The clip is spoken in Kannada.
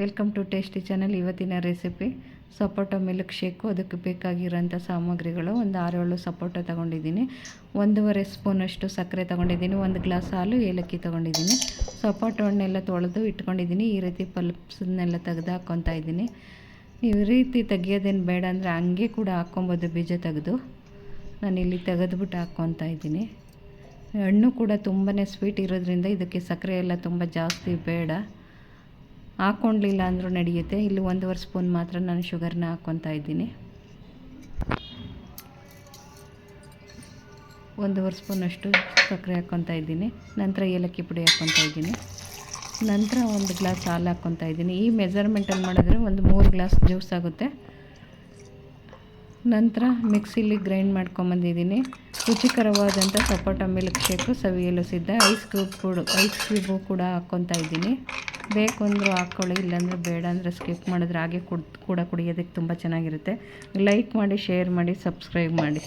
Welcome to tasty channel. ಇವತ್ತಿನ ರೆಸಿಪಿ ಸಪೋಟೊ ಮಿಲ್ಕ್ ಶೇಕು. ಅದಕ್ಕೆ ಬೇಕಾಗಿರೋಂಥ ಸಾಮಗ್ರಿಗಳು ಒಂದು ಆರೇಳು ಸಪೋಟೊ ತೊಗೊಂಡಿದ್ದೀನಿ. ಒಂದೂವರೆ ಸ್ಪೂನಷ್ಟು ಸಕ್ಕರೆ ತೊಗೊಂಡಿದ್ದೀನಿ. ಒಂದು ಗ್ಲಾಸ್ ಹಾಲು, ಏಲಕ್ಕಿ ತೊಗೊಂಡಿದ್ದೀನಿ. ಸಪೋಟ ಹಣ್ಣೆಲ್ಲ ತೊಳೆದು ಇಟ್ಕೊಂಡಿದ್ದೀನಿ. ಈ ರೀತಿ ಪಲ್ಪ್ಸನ್ನೆಲ್ಲ ತೆಗೆದು ಹಾಕ್ಕೊತಾ ಇದ್ದೀನಿ. ಈ ರೀತಿ ತೆಗಿಯೋದೇನು ಬೇಡ ಅಂದರೆ ಹಂಗೆ ಕೂಡ ಹಾಕ್ಕೊಬೋದು ಬೀಜ ತೆಗೆದು. ನಾನಿಲ್ಲಿ ತೆಗೆದ್ಬಿಟ್ಟು ಹಾಕ್ಕೊತಾ ಇದ್ದೀನಿ. ಹಣ್ಣು ಕೂಡ ತುಂಬಾ ಸ್ವೀಟ್ ಇರೋದ್ರಿಂದ ಇದಕ್ಕೆ ಸಕ್ಕರೆ ಎಲ್ಲ ತುಂಬ ಜಾಸ್ತಿ ಬೇಡ. ಹಾಕ್ಕೊಂಡ್ಲಿಲ್ಲ ಅಂದರೂ ನಡೆಯುತ್ತೆ. ಇಲ್ಲಿ ಒಂದೂವರೆ ಸ್ಪೂನ್ ಮಾತ್ರ ನಾನು ಶುಗರ್ನ ಹಾಕ್ಕೊತಾ ಇದ್ದೀನಿ. ಒಂದೂವರೆ ಸ್ಪೂನಷ್ಟು ಸಕ್ಕರೆ ಹಾಕ್ಕೊತಾ ಇದ್ದೀನಿ. ನಂತರ ಏಲಕ್ಕಿ ಪುಡಿ ಹಾಕ್ಕೊತಾ ಇದ್ದೀನಿ. ನಂತರ ಒಂದು ಗ್ಲಾಸ್ ಹಾಲು ಹಾಕ್ಕೊತಾ ಇದ್ದೀನಿ. ಈ ಮೆಜರ್ಮೆಂಟಲ್ಲಿ ಮಾಡಿದ್ರೆ ಒಂದು ಮೂರು ಗ್ಲಾಸ್ ಜ್ಯೂಸ್ ಆಗುತ್ತೆ. ನಂತರ ಮಿಕ್ಸಿಲಿ ಗ್ರೈಂಡ್ ಮಾಡ್ಕೊಂಬಂದಿದ್ದೀನಿ ರುಚಿಕರವಾದಂಥ ಸಪೋಟ ಮಿಲ್ಕ್ ಶೇಕು ಸವಿಯಲು ಸಿದ್ಧ. ಐಸ್ ಕ್ಯೂಬ್ ಕೂಡ, ಐಸ್ ಕ್ಯೂಬು ಕೂಡ ಹಾಕ್ಕೊತಾ ಇದ್ದೀನಿ. ಬೇಕು ಅಂದರೂ ಹಾಕ್ಕೊಳ್ಳಿ, ಇಲ್ಲಾಂದರೆ ಬೇಡ ಅಂದರೆ ಸ್ಕಿಪ್ ಮಾಡಿದ್ರೆ ಹಾಗೆ ಕುಡ್, ಕೂಡ ಕುಡಿಯೋದಕ್ಕೆ ತುಂಬ ಚೆನ್ನಾಗಿರುತ್ತೆ. ಲೈಕ್ ಮಾಡಿ ಶೇರ್ ಮಾಡಿ ಸಬ್ಸ್ಕ್ರೈಬ್ ಮಾಡಿ.